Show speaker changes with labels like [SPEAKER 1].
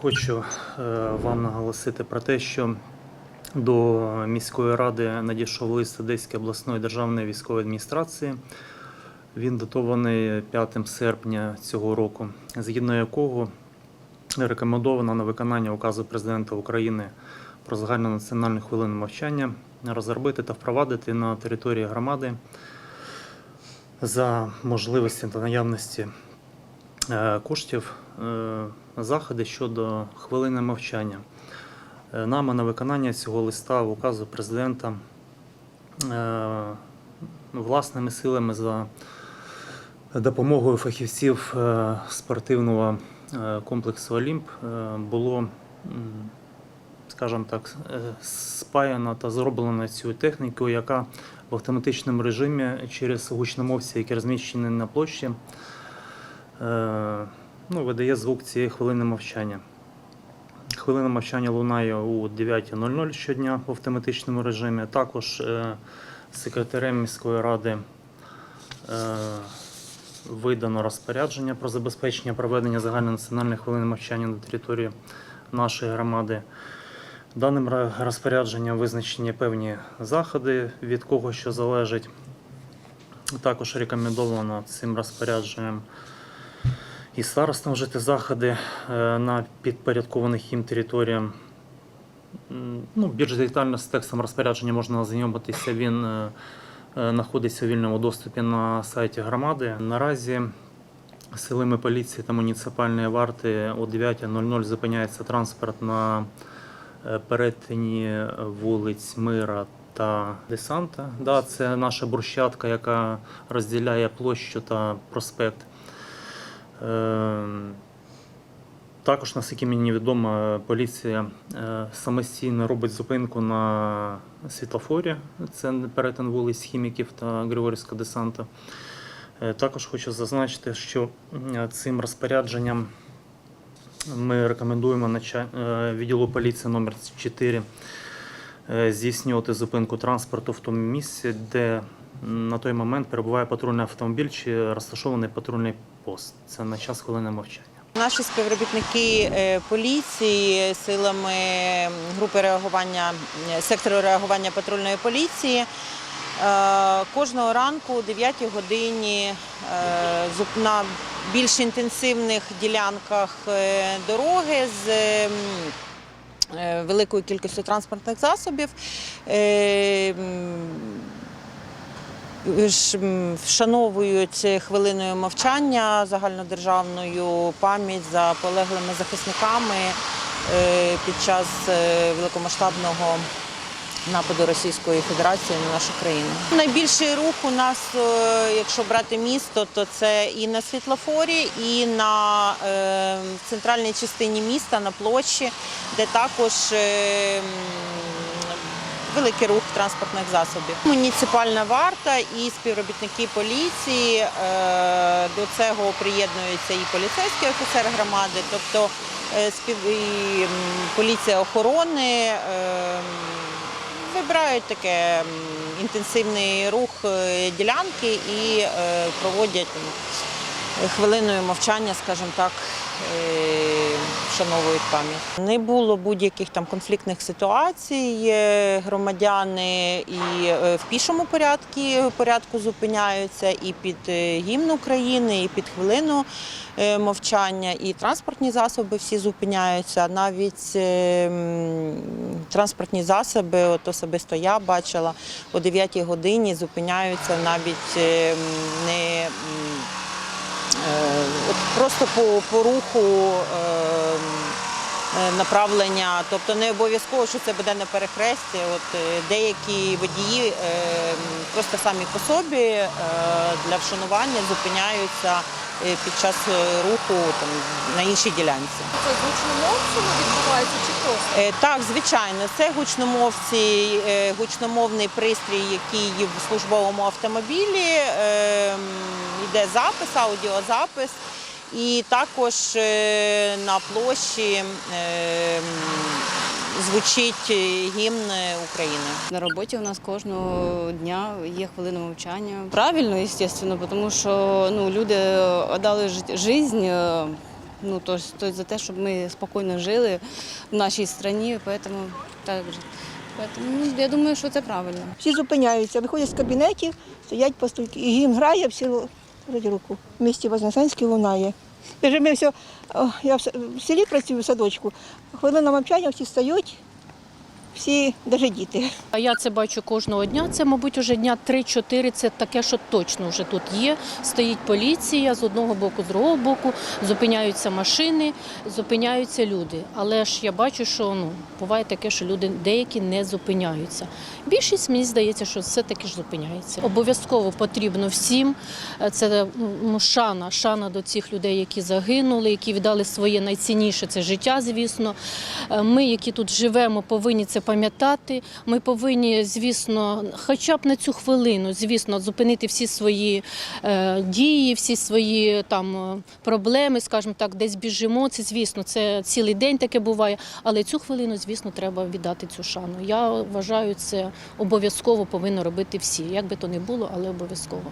[SPEAKER 1] Хочу е, вам наголосити про те, що до міської ради надійшов лист Одеської обласної державної військової адміністрації. Він датований 5 серпня цього року, згідно якого рекомендовано на виконання указу президента України про загальнонаціональну хвилину мовчання розробити та впровадити на території громади за можливості та наявності коштів е, заходи щодо хвилини мовчання. Е, Нами на виконання цього листа в указу президента е, власними силами за допомогою фахівців е, спортивного е, комплексу Олімп е, було, скажімо так, е, спаяно та зроблено цю техніку, яка в автоматичному режимі через гучномовці, які розміщені на площі, е, ну, видає звук цієї хвилини мовчання. Хвилина мовчання лунає у 9.00 щодня в автоматичному режимі. Також е, секретарем міської ради е, видано розпорядження про забезпечення проведення загальнонаціональної хвилини мовчання на території нашої громади. Даним розпорядженням визначені певні заходи, від кого що залежить. Також рекомендовано цим розпорядженням і старостам вжити заходи е, на підпорядкованих їм територіям. Ну, більш детально з текстом розпорядження можна ознайомитися. Він е, е, знаходиться у вільному доступі на сайті громади. Наразі силами поліції та муніципальної варти о 9.00 зупиняється транспорт на перетині вулиць Мира та Десанта. Да, це наша брусчатка, яка розділяє площу та проспект. Ем, Також, наскільки мені відомо, поліція е, самостійно робить зупинку на світлофорі. Це перетин вулиць хіміків та Григорівського десанту. Е, Також хочу зазначити, що цим розпорядженням ми рекомендуємо е, відділу поліції номер 4 е, здійснювати зупинку транспорту в тому місці, де на той момент перебуває патрульний автомобіль чи розташований патрульний пост. Це на час хвилини мовчання.
[SPEAKER 2] Наші співробітники е, поліції силами групи реагування е, сектору реагування патрульної поліції е, кожного ранку о 9 годині на більш інтенсивних ділянках дороги з великою кількістю транспортних засобів. Е, вшановують хвилиною мовчання загальнодержавною пам'ять за полеглими захисниками е, під час е, великомасштабного нападу Російської Федерації на нашу країну. Найбільший рух у нас, е, якщо брати місто, то це і на світлофорі, і на е, центральній частині міста, на площі, де також е, великий рух транспортних засобів. Муніципальна варта і співробітники поліції е, до цього приєднуються і поліцейський офіцер громади, тобто е, спів... і, поліція охорони. е, Вибирають таке інтенсивний рух ділянки і проводять хвилиною мовчання, скажімо так, вшановують пам'ять. Не було будь-яких там конфліктних ситуацій. Е, Громадяни і е, в пішому порядку, порядку зупиняються, і під е, гімн України, і під хвилину е, мовчання, і транспортні засоби всі зупиняються. Навіть е, транспортні засоби, от особисто я бачила, о 9 годині зупиняються навіть е, не. Е, От просто по, по руху е, е, направлення, тобто не обов'язково, що це буде на перехресті. От е, деякі водії е, просто самі по собі е, для вшанування зупиняються під час руху там, на іншій ділянці.
[SPEAKER 3] Це гучномовцями відбувається чи просто?
[SPEAKER 2] Е, Так, звичайно, це гучномовці, е, гучномовний пристрій, який є в службовому автомобілі. е, м, запис, аудіозапис. І також е, на площі е, звучить гімн України.
[SPEAKER 4] На роботі у нас кожного дня є хвилина мовчання. Правильно, звісно, тому що ну, люди віддали жит- жизнь е, Ну, то, то за те, щоб ми спокійно жили в нашій країні, поэтому, так, же. поэтому ну, я думаю, що це правильно.
[SPEAKER 5] Всі зупиняються, виходять з кабінетів, стоять по стульки. І гімн грає, всі роблять руку. В місті Вознесенській лунає. Ми все, я в селі працюю в садочку, хвилина мовчання, всі стають, всі, навіть діти.
[SPEAKER 6] А я це бачу кожного дня. Це, мабуть, уже дня 3-4. Це таке, що точно вже тут є. Стоїть поліція з одного боку, з другого боку, зупиняються машини, зупиняються люди. Але ж я бачу, що ну буває таке, що люди деякі не зупиняються. Більшість мені здається, що все таки ж зупиняється. Обов'язково потрібно всім. Це ну, шана, шана до цих людей, які загинули, які віддали своє найцінніше це життя, звісно. Е, Ми, які тут живемо, повинні це пам'ятати. Ми повинні, звісно, хоча б на цю хвилину, звісно, зупинити всі свої е, дії, всі свої там е, проблеми, скажімо так, десь біжимо. Це звісно, це цілий день таке буває. Але цю хвилину, звісно, треба віддати цю шану. Я вважаю, це обов'язково повинно робити всі. Як би то не було, але обов'язково.